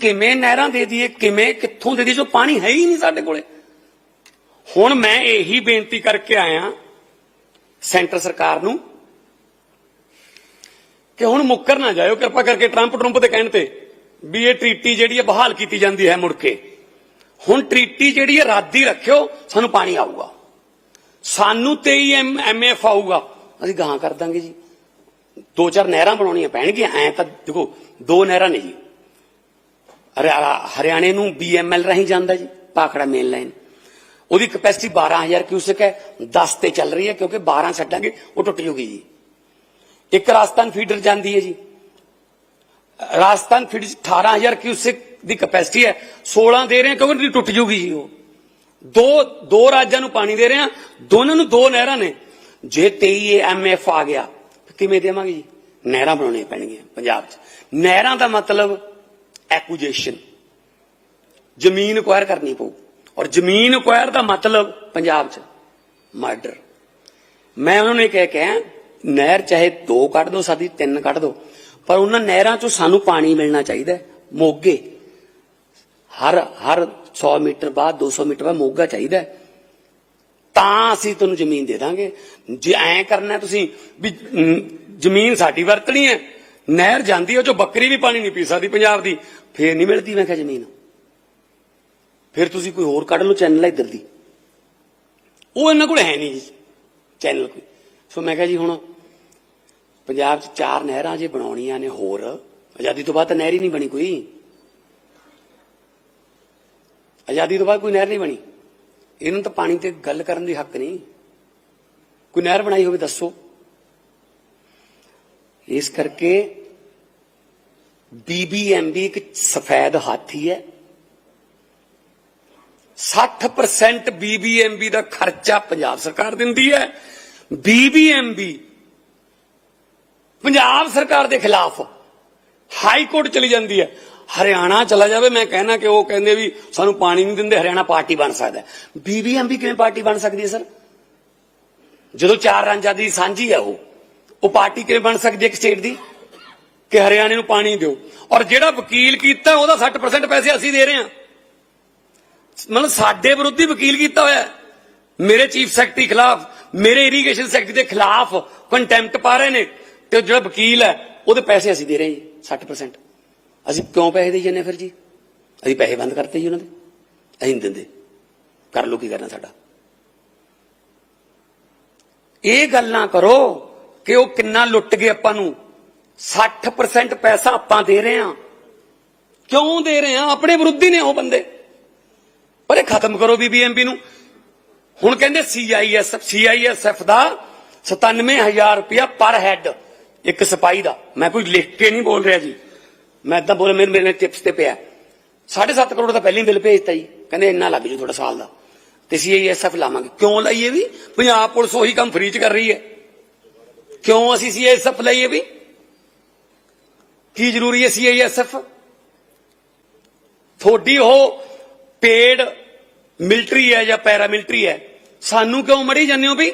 ਕਿਵੇਂ ਨਹਿਰਾਂ ਦੇ ਦਈਏ, ਕਿਵੇਂ ਕਿੱਥੋਂ ਦੇ ਦਈਏ, ਜੋ ਪਾਣੀ ਹੈ ਹੀ ਨਹੀਂ ਸਾਡੇ ਕੋਲੇ। ਹੁਣ ਮੈਂ ਇਹੀ ਬੇਨਤੀ ਕਰਕੇ ਆਇਆ ਸੈਂਟਰ ਸਰਕਾਰ ਨੂੰ ਕਿ ਹੁਣ ਮੁੱਕਰ ਨਾ ਜਾਇਓ, ਕਿਰਪਾ ਕਰਕੇ ਟਰੰਪ ਟਰੰਪ ਦੇ ਕਹਿਣ ਤੇ ਵੀ ਇਹ ਟ੍ਰੀਟੀ ਜਿਹੜੀ ਹੈ ਬਹਾਲ ਕੀਤੀ ਜਾਂਦੀ ਹੈ ਮੁੜ ਕੇ। ਹੁਣ ਟ੍ਰੀਟੀ ਜਿਹੜੀ ਹੈ ਰੱਦੀ ਰੱਖਿਓ, ਸਾਨੂੰ ਪਾਣੀ ਆਊਗਾ। ਸਾਨੂੰ 23 ਐਮਐਫ ਆਊਗਾ। ਅਸੀਂ ਗਾਂ ਕਰ ਦਾਂਗੇ ਜੀ। ਦੋ ਚਾਰ ਨਹਿਰਾਂ ਬਣਾਉਣੀਆਂ ਪੈਣਗੀਆਂ, ਐ ਤਾਂ ਦੇਖੋ, ਦੋ ਨਹਿਰਾਂ ਨੇ ਜੀ। ਹਰਿਆਣੇ ਨੂੰ ਬੀਐਮਐਲ ਰਾਹੀਂ ਜਾਂਦਾ ਜੀ, ਪਾਖੜਾ ਮੇਨ ਲਾਈਨ ਉਹਦੀ ਕਪੈਸਿਟੀ 12000 ਕਿਊਸਕ ਹੈ 10 ਤੇ ਚੱਲ ਰਹੀ ਹੈ, ਕਿਉਂਕਿ 12 ਛੱਡਾਂਗੇ, ਉਹ ਟੁੱਟ ਜੂਗੀ ਜੀ। ਇੱਕ ਰਾਜਸਥਾਨ ਫੀਡਰ ਜਾਂਦੀ ਹੈ ਜੀ। ਰਾਜਸਥਾਨ ਫੀਡਰ 'ਚ 18000 ਕਿਊਸਕ ਦੀ ਕਪੈਸਿਟੀ ਹੈ 16 ਦੇ ਰਹੇ ਕਿਉਂਕਿ ਟੁੱਟ ਜੂਗੀ ਜੀ ਉਹ। ਦੋ ਦੋ ਰਾਜਾਂ ਨੂੰ ਪਾਣੀ ਦੇ ਰਹੇ ਹਾਂ, ਦੋਨਾਂ ਨੂੰ ਦੋ ਨਹਿਰਾਂ ਨੇ। ਜੇ 23 ਐਮਐਫ ਆ ਗਿਆ ਕਿਵੇਂ ਦੇਵਾਂਗੇ ਜੀ? ਨਹਿਰਾਂ ਬਣਾਉਣੀਆਂ ਪੈਣਗੀਆਂ ਪੰਜਾਬ 'ਚ। ਨਹਿਰਾਂ ਦਾ ਮਤਲਬ ਐਕੁਜੀਸ਼ਨ ਜ਼ਮੀਨ ਅਕਵਾਇਰ ਕਰਨੀ ਪਊ। ਔਰ ਜ਼ਮੀਨ ਅਕਵਾਇਰ ਦਾ ਮਤਲਬ ਪੰਜਾਬ 'ਚ ਮਰਡਰ ਮੈਂ ਉਹਨਾਂ ਨੂੰ ਇਹ ਕਹਿ ਕੇ ਨਹਿਰ ਚਾਹੇ ਦੋ ਕੱਢ ਦੋ ਸਾਡੀ, ਤਿੰਨ ਕੱਢ ਦੋ, ਪਰ ਉਹਨਾਂ ਨਹਿਰਾਂ 'ਚੋਂ ਸਾਨੂੰ ਪਾਣੀ ਮਿਲਣਾ ਚਾਹੀਦਾ ਮੋਗੇ। ਹਰ ਹਰ 100 ਮੀਟਰ ਬਾਅਦ 200 ਮੀਟਰ ਬਾਅਦ ਮੋਗਾ ਚਾਹੀਦਾ ਤਾਂ ਅਸੀਂ ਤੁਹਾਨੂੰ ਜ਼ਮੀਨ ਦੇ ਦਾਂਗੇ। ਜੇ ਐਂ ਕਰਨਾ ਤੁਸੀਂ ਵੀ ਜ਼ਮੀਨ ਸਾਡੀ ਵਰਤਣੀ ਹੈ ਨਹਿਰ ਜਾਂਦੀ ਉਹ ਚੋਂ ਬੱਕਰੀ ਵੀ ਪਾਣੀ ਨਹੀਂ ਪੀ ਸਕਦੀ ਪੰਜਾਬ ਦੀ। ਫੇਰ ਨਹੀਂ ਮਿਲਦੀ, ਮੈਂ ਕਿਹਾ ਜ਼ਮੀਨ। ਫਿਰ ਤੁਸੀਂ ਕੋਈ ਹੋਰ ਕੱਢ ਲਓ ਚੈਨਲ ਇੱਧਰ ਦੀ। ਉਹ ਇਹਨਾਂ ਕੋਲ ਹੈ ਨਹੀਂ ਜੀ ਚੈਨਲ ਕੋਈ। ਸੋ ਮੈਂ ਕਿਹਾ ਜੀ ਹੁਣ ਪੰਜਾਬ 'ਚ ਚਾਰ ਨਹਿਰਾਂ ਜੇ ਬਣਾਉਣੀਆਂ ਨੇ ਹੋਰ, ਆਜ਼ਾਦੀ ਤੋਂ ਬਾਅਦ ਤਾਂ ਨਹਿਰ ਹੀ ਨਹੀਂ ਬਣੀ ਕੋਈ। ਆਜ਼ਾਦੀ ਤੋਂ ਬਾਅਦ ਕੋਈ ਨਹਿਰ ਨਹੀਂ ਬਣੀ। ਇਹਨਾਂ ਤਾਂ ਪਾਣੀ ਤੇ ਗੱਲ ਕਰਨ ਦੀ ਹੱਕ ਨਹੀਂ। ਕੋਈ ਨਹਿਰ ਬਣਾਈ ਹੋਵੇ, ਦੱਸੋ। ਇਸ ਕਰਕੇ ਬੀਬੀਐਮਬੀ ਇੱਕ ਸਫੈਦ ਹਾਥੀ ਹੈ। 60% ਬੀਬੀਐਮਬੀ ਦਾ ਖਰਚਾ ਪੰਜਾਬ ਸਰਕਾਰ ਦਿੰਦੀ ਹੈ। ਬੀਬੀਐਮਬੀ ਪੰਜਾਬ ਸਰਕਾਰ ਦੇ ਖਿਲਾਫ ਹਾਈ ਕੋਰਟ ਚਲੀ ਜਾਂਦੀ ਹੈ। ਹਰਿਆਣਾ ਚਲਾ ਜਾਵੇ, ਮੈਂ ਕਹਿਣਾ ਕਿ ਉਹ ਕਹਿੰਦੇ ਵੀ ਸਾਨੂੰ ਪਾਣੀ ਨਹੀਂ ਦਿੰਦੇ, ਹਰਿਆਣਾ ਪਾਰਟੀ ਬਣ ਸਕਦਾ ਹੈ। ਬੀਬੀਐਮਬੀ ਕਿਵੇਂ ਪਾਰਟੀ ਬਣ ਸਕਦੀ ਹੈ, ਸਰ? ਜਦੋਂ ਚਾਰ ਰਾਜਾਂ ਦੀ ਸਾਂਝੀ ਹੈ ਉਹ ਉਹ ਪਾਰਟੀ ਕਿਵੇਂ ਬਣ ਸਕਦੀ ਹੈ ਇੱਕ ਸਟੇਟ ਦੀ? ਕਿ ਹਰਿਆਣੇ ਨੂੰ ਪਾਣੀ ਦਿਓ। ਔਰ ਜਿਹੜਾ ਵਕੀਲ ਕੀਤਾ, ਉਹਦਾ 60% ਪੈਸੇ ਅਸੀਂ ਦੇ ਰਹੇ ਹਾਂ। ਮਤਲਬ ਸਾਡੇ ਵਿਰੁੱਧ ਹੀ ਵਕੀਲ ਕੀਤਾ ਹੋਇਆ ਮੇਰੇ ਚੀਫ ਸੈਕਟਰੀ ਖਿਲਾਫ, ਮੇਰੇ ਇਰੀਗੇਸ਼ਨ ਸੈਕਟਰੀ ਦੇ ਖਿਲਾਫ ਕੰਟੈਂਪਟ ਪਾ ਰਹੇ ਨੇ। ਤੇ ਜਿਹੜਾ ਵਕੀਲ ਹੈ, ਉਹਦੇ ਪੈਸੇ ਅਸੀਂ ਦੇ ਰਹੇ ਜੀ 60% ਅਸੀਂ ਕਿਉਂ ਪੈਸੇ ਦੇਈ ਜਾਂਦੇ ਹਾਂ ਫਿਰ ਜੀ? ਅਸੀਂ ਪੈਸੇ ਬੰਦ ਕਰਤੇ ਜੀ ਉਹਨਾਂ ਦੇ। ਅਸੀਂ ਨਹੀਂ ਦਿੰਦੇ। ਕਰ ਲੋ ਕੀ ਕਰਨਾ ਸਾਡਾ? ਇਹ ਗੱਲਾਂ ਕਰੋ ਕਿ ਉਹ ਕਿੰਨਾ ਲੁੱਟ ਗਏ ਆਪਾਂ ਨੂੰ। 60% ਪੈਸਾ ਆਪਾਂ ਦੇ ਰਹੇ ਹਾਂ। ਕਿਉਂ ਦੇ ਰਹੇ ਹਾਂ? ਆਪਣੇ ਵਿਰੁੱਧੀ ਨੇ ਉਹ ਬੰਦੇ। ਪਰ ਇਹ ਖਤਮ ਕਰੋ ਬੀਬੀਐਮਬੀ ਨੂੰ। ਹੁਣ ਕਹਿੰਦੇ ਸੀਆਈਐਸਐਫ ਸੀਆਈਐਸਐਫ ਦਾ 97000 ਰੁਪਇਆ ਪਰ ਹੈਡ, ਇੱਕ ਸਿਪਾਹੀ ਦਾ। ਮੈਂ ਕੋਈ ਲਿਖ ਕੇ ਨਹੀਂ ਬੋਲ ਰਿਹਾ ਜੀ। ਮੈਂ ਇਦਾਂ ਬੋਲ ਮੇਰੇ ਮੇਰੇ ਟਿਪਸ ਤੇ ਪਿਆ। 7.5 ਕਰੋੜ ਦਾ ਪਹਿਲਾਂ ਹੀ ਬਿੱਲ ਭੇਜਤਾ ਜੀ। ਕਹਿੰਦੇ ਇੰਨਾ ਲੱਗ ਜੂ ਤੁਹਾਡਾ ਸਾਲ ਦਾ। ਤੇ ਸੀਆਈਐਸਐਫ ਲਾਵਾਂਗੇ। ਕਿਉਂ ਲਈਏ ਵੀ? ਪੰਜਾਬ ਪੁਲਿਸ ਉਹੀ ਕੰਮ ਫ੍ਰੀ ਚ ਕਰ ਰਹੀ ਹੈ। ਕਿਉਂ ਅਸੀਂ ਸੀਆਈਐਸਐਫ ਲਈਏ ਵੀ? ਕੀ ਜ਼ਰੂਰੀ ਹੈ ਸੀਆਈਐਸਐਫ ਤੁਹਾਡੀ ਉਹ ਪੇਡ ਮਿਲਟਰੀ ਹੈ ਜਾਂ ਪੈਰਾ ਮਿਲਟਰੀ ਹੈ? ਸਾਨੂੰ ਕਿਉਂ ਮੜੀ ਜਾਂਦੇ ਹੋ ਵੀ?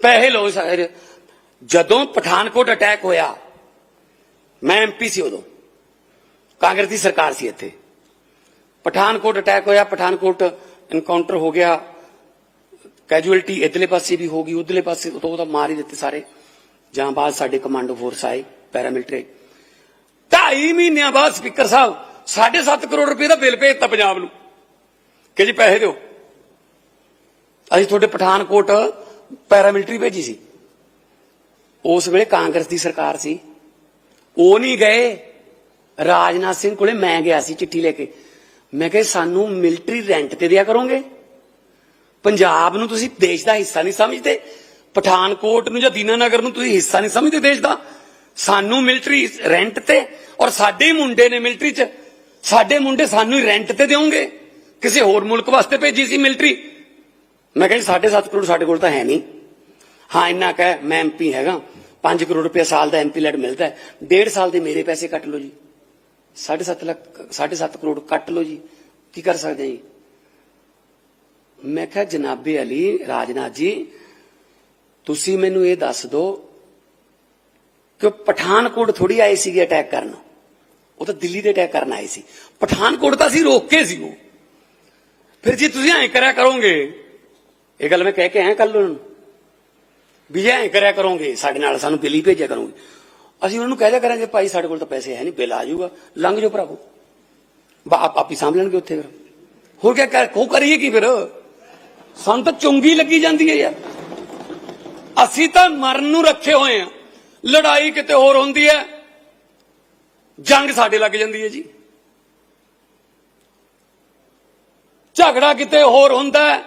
ਪੈਸੇ ਲੋ ਸਾਰੇ ਜਦੋਂ ਪਠਾਨਕੋਟ ਅਟੈਕ ਹੋਇਆ, ਮੈਂ ਐਮਪੀ ਸੀ ਉਦੋਂ। ਕਾਂਗਰਸ ਦੀ ਸਰਕਾਰ ਸੀ ਇੱਥੇ। ਪਠਾਨਕੋਟ ਅਟੈਕ ਹੋਇਆ, ਪਠਾਨਕੋਟ ਇਨਕਾਊਂਟਰ ਹੋ ਗਿਆ। ਕੈਜੂਅਲਟੀ ਇਧਰਲੇ ਪਾਸੇ ਵੀ ਹੋ ਗਈ, ਉਧਰਲੇ ਪਾਸੇ ਤੋਂ ਉਹਦਾ ਮਾਰ ਹੀ ਦਿੱਤੇ ਸਾਰੇ। ਜਾਂ ਬਾਅਦ ਸਾਡੇ ਕਮਾਂਡੋ ਫੋਰਸ ਆਏ, ਪੈਰਾਮਿਲਟਰੀ ਢਾਈ ਮਹੀਨਿਆਂ ਬਾਅਦ ਸਪੀਕਰ ਸਾਹਿਬ 7.5 ਕਰੋੜ ਰੁਪਏ ਦਾ ਬਿੱਲ ਭੇਜਤਾ ਪੰਜਾਬ ਨੂੰ। ਕਿ ਜੀ ਪੈਸੇ ਦਿਓ। ਅਸੀਂ ਤੁਹਾਡੇ ਪਠਾਨਕੋਟ ਪੈਰਾਮਿਲਟਰੀ ਭੇਜੀ ਸੀ। ਉਸ ਵੇਲੇ ਕਾਂਗਰਸ ਦੀ ਸਰਕਾਰ ਸੀ। ਉਹ ਨਹੀਂ ਗਏ। ਰਾਜਨਾਥ ਸਿੰਘ ਕੋਲੇ ਮੈਂ ਗਿਆ ਸੀ ਚਿੱਠੀ ਲੈ ਕੇ। ਮੈਂ ਕਿਹਾ, ਸਾਨੂੰ ਮਿਲਟਰੀ ਰੈਂਟ ਤੇ ਦਿਆ ਕਰੋਗੇ। ਪੰਜਾਬ ਨੂੰ ਤੁਸੀਂ ਦੇਸ਼ ਦਾ ਹਿੱਸਾ ਨਹੀਂ ਸਮਝਦੇ। ਪਠਾਨਕੋਟ ਨੂੰ ਜਾਂ ਦੀਨਾਨਗਰ ਨੂੰ ਤੁਸੀਂ ਹਿੱਸਾ ਨਹੀਂ ਸਮਝਦੇ ਦੇਸ਼ ਦਾ। ਸਾਨੂੰ ਮਿਲਟਰੀ ਰੈਂਟ ਤੇ ਔਰ ਸਾਡੇ ਹੀ ਮੁੰਡੇ ਨੇ ਮਿਲਟਰੀ 'ਚ, ਸਾਡੇ ਮੁੰਡੇ ਸਾਨੂੰ ਹੀ ਰੈਂਟ ਤੇ ਦਿਓਗੇ। ਕਿਸੇ ਹੋਰ ਮੁਲਕ ਵਾਸਤੇ ਭੇਜੀ ਸੀ ਮਿਲਟਰੀ। ਮੈਂ ਕਿਹਾ ਜੀ 7.5 ਕਰੋੜ ਸਾਡੇ ਕੋਲ ਤਾਂ ਹੈ ਨਹੀਂ। ਹਾਂ, ਇੰਨਾ ਕਹਿ ਮੈਂ ਐਮਪੀ ਹੈਗਾ। 5 ਕਰੋੜ ਰੁਪਏ ਸਾਲ ਦਾ ਐਮਪੀ ਲੈਟ ਮਿਲਦਾ ਹੈ। ਡੇਢ ਸਾਲ ਦੇ ਮੇਰੇ ਪੈਸੇ ਕੱਟ ਲਓ ਜੀ। 7.5 ਲੱਖ 7.5 ਕਰੋੜ ਕੱਟ ਲਓ ਜੀ। ਕੀ ਕਰ ਸਕਦੇ ਜੀ? ਮੈਂ ਕਿਹਾ ਜਨਾਬੇ ਅਲੀ, ਰਾਜਨਾਥ ਜੀ ਤੁਸੀਂ ਮੈਨੂੰ ਇਹ ਦੱਸ ਦਿਓ ਕਿ ਪਠਾਨਕੋਟ ਥੋੜੀ ਆਏ ਸੀਗੇ ਅਟੈਕ ਕਰਨ। ਉਹ ਤਾਂ ਦਿੱਲੀ ਦੇ ਅਟੈਕ ਕਰਨ ਆਏ ਸੀ। ਪਠਾਨਕੋਟ ਤਾਂ ਅਸੀਂ ਰੋਕ ਕੇ ਸੀ ਉਹ। ਫਿਰ ਜੇ ਤੁਸੀਂ ਐਂ ਕਰਿਆ ਕਰੋਗੇ, ਇਹ ਗੱਲ ਮੈਂ ਕਹਿ ਕੇ ਆਇਆ ਕੱਲ ਉਹਨਾਂ ਨੂੰ। ਵੀ ਜੇ ਐਂ ਕਰਿਆ ਕਰੋਗੇ, ਸਾਡੇ ਨਾਲ ਸਾਨੂੰ ਬਿੱਲ ਹੀ ਭੇਜਿਆ ਕਰੋਗੇ। ਅਸੀਂ ਉਹਨਾਂ ਨੂੰ ਕਹਿ ਦਿਆ ਕਰਾਂਗੇ, ਭਾਈ, ਸਾਡੇ ਕੋਲ ਤਾਂ ਪੈਸੇ ਹੈ ਨਹੀਂ, ਬਿੱਲ ਆ ਜਾਊਗਾ। ਲੰਘ ਜਾਓ ਭਰਾਵੋ। ਬਾ, ਆਪ, ਆਪੀ ਸਾਂਭ ਲੈਣਗੇ ਉੱਥੇ ਫਿਰ। ਹੋਰ ਕਿਆ ਕਰ ਕੋ ਕਰੀਏ ਕੀ ਫਿਰ? ਸਾਨੂੰ ਤਾਂ ਚੁੰਗੀ ਲੱਗੀ ਜਾਂਦੀ ਹੈ ਯਾਰ। ਅਸੀਂ ਤਾਂ ਮਰਨ ਨੂੰ ਰੱਖੇ ਹੋਏ ਆ ਲੜਾਈ ਕਿਤੇ ਹੋਰ ਹੁੰਦੀ ਹੈ? ਜੰਗ ਸਾਡੇ ਲੱਗ ਜਾਂਦੀ ਹੈ ਜੀ। ਝਗੜਾ ਕਿਤੇ ਹੋਰ ਹੁੰਦਾ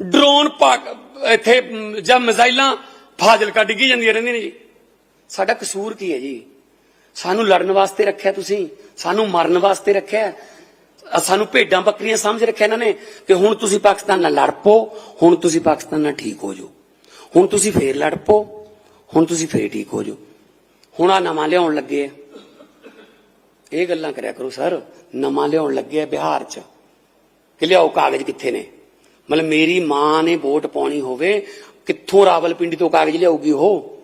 ਡਰੋਨ ਪਾਕ, ਇੱਥੇ, ਜਾਂ ਮਿਜ਼ਾਈਲਾਂ ਫਾਜ਼ਿਲਕਾ ਡਿੱਗੀ ਜਾਂਦੀਆਂ ਰਹਿੰਦੀਆਂ ਨੇ ਜੀ। ਸਾਡਾ ਕਸੂਰ ਕੀ ਹੈ ਜੀ? ਸਾਨੂੰ ਲੜਨ ਵਾਸਤੇ ਰੱਖਿਆ ਤੁਸੀਂ। ਸਾਨੂੰ ਮਰਨ ਵਾਸਤੇ ਰੱਖਿਆ। ਸਾਨੂੰ ਭੇਡਾਂ ਬੱਕਰੀਆਂ ਸਮਝ ਰੱਖਿਆ ਇਹਨਾਂ ਨੇ ਕਿ ਹੁਣ ਤੁਸੀਂ ਪਾਕਿਸਤਾਨ ਨਾਲ ਲੜ ਪੋ ਹੁਣ ਤੁਸੀਂ ਪਾਕਿਸਤਾਨ ਨਾਲ ਠੀਕ ਹੋ ਜਾਓ। ਹੁਣ ਤੁਸੀਂ ਫੇਰ ਲੜ ਪੋ ਹੁਣ ਤੁਸੀਂ ਫੇਰ ਠੀਕ ਹੋ ਜਾਓ। ਹੁਣ ਆ ਨਵਾਂ ਲਿਆਉਣ ਲੱਗੇ ਆ। ਇਹ ਗੱਲਾਂ ਕਰਿਆ ਕਰੋ ਸਰ, ਨਵਾਂ ਲਿਆਉਣ ਲੱਗੇ ਆ ਬਿਹਾਰ 'ਚ। ਕਿ ਲਿਆਓ ਕਾਗਜ਼ ਕਿੱਥੇ ਨੇ? ਮਤਲਬ ਮੇਰੀ ਮਾਂ ਨੇ ਵੋਟ ਪਾਉਣੀ ਹੋਵੇ, ਕਿੱਥੋਂ ਰਾਵਲਪਿੰਡੀ ਤੋਂ ਕਾਗਜ਼ ਲਿਆਊਗੀ ਉਹ?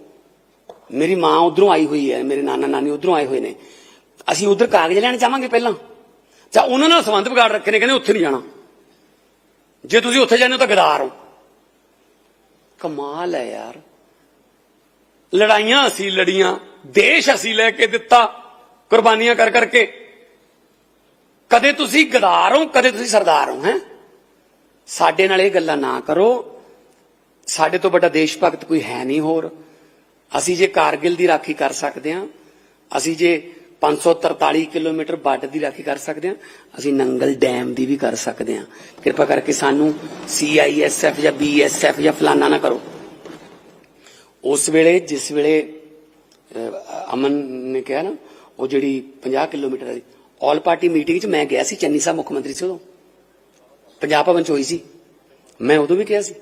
ਮੇਰੀ ਮਾਂ ਉਧਰੋਂ ਆਈ ਹੋਈ ਹੈ, ਮੇਰੇ ਨਾਨਾ ਨਾਨੀ ਉਧਰੋਂ ਆਏ ਹੋਏ ਨੇ। ਅਸੀਂ ਉਧਰ ਕਾਗਜ਼ ਲੈਣ ਚਾਹਾਂਗੇ ਪਹਿਲਾਂ? ਜਾਂ ਉਹਨਾਂ ਨਾਲ ਸੰਬੰਧ ਵਿਗਾੜ ਰੱਖੇ ਨੇ, ਕਹਿੰਦੇ ਉੱਥੇ ਨਹੀਂ ਜਾਣਾ। ਜੇ ਤੁਸੀਂ ਉੱਥੇ ਜਾਂਦੇ ਹੋ ਤਾਂ ਗਦਾਰ ਹੋ। ਕਮਾਲ ਹੈ ਯਾਰ। ਲੜਾਈਆਂ ਅਸੀਂ ਲੜੀਆਂ, ਦੇਸ਼ ਅਸੀਂ ਲੈ ਕੇ ਦਿੱਤਾ, ਕੁਰਬਾਨੀਆਂ ਕਰ ਕਰਕੇ। ਕਦੇ ਤੁਸੀਂ ਗਦਾਰ ਹੋ, ਕਦੇ ਤੁਸੀਂ ਸਰਦਾਰ ਹੋ, ਹੈ? ਸਾਡੇ ਨਾਲ ਇਹ ਗੱਲਾਂ ਨਾ ਕਰੋ। ਸਾਡੇ ਤੋਂ ਵੱਡਾ ਦੇਸ਼ ਭਗਤ ਕੋਈ ਹੈ ਨਹੀਂ ਹੋਰ। ਅਸੀਂ ਜੇ ਕਾਰਗਿਲ ਦੀ ਰਾਖੀ ਕਰ ਸਕਦੇ ਹਾਂ, ਅਸੀਂ ਜੇ 543 ਕਿਲੋਮੀਟਰ ਬਾਰਡਰ ਦੀ ਰਾਖੀ ਕਰ ਸਕਦੇ ਹਾਂ। ਅਸੀਂ ਨੰਗਲ ਡੈਮ ਦੀ ਵੀ ਕਰ ਸਕਦੇ ਹਾਂ। ਕਿਰਪਾ ਕਰਕੇ ਸਾਨੂੰ ਸੀਆਈਐਸਐਫ ਜਾਂ ਬੀਐਸਐਫ ਜਾਂ ਫਲਾਨਾ ਨਾ ਕਰੋ। ਉਸ ਵੇਲੇ, ਜਿਸ ਵੇਲੇ ਅਮਨ ਨੇ ਕਿਹਾ ਨਾ, ਉਹ ਜਿਹੜੀ 50 ਕਿਲੋਮੀਟਰ ਵਾਲੀ, ਆਲ ਪਾਰਟੀ ਮੀਟਿੰਗ 'ਚ ਮੈਂ ਗਿਆ ਸੀ, ਚੰਨੀ ਸਾਹਿਬ ਮੁੱਖ ਮੰਤਰੀ ਸੀ ਉਦੋਂ। ਪੰਜਾਬ ਭਵਨ 'ਚ ਹੋਈ ਸੀ। ਮੈਂ ਉਦੋਂ ਵੀ ਕਿਹਾ ਸੀ,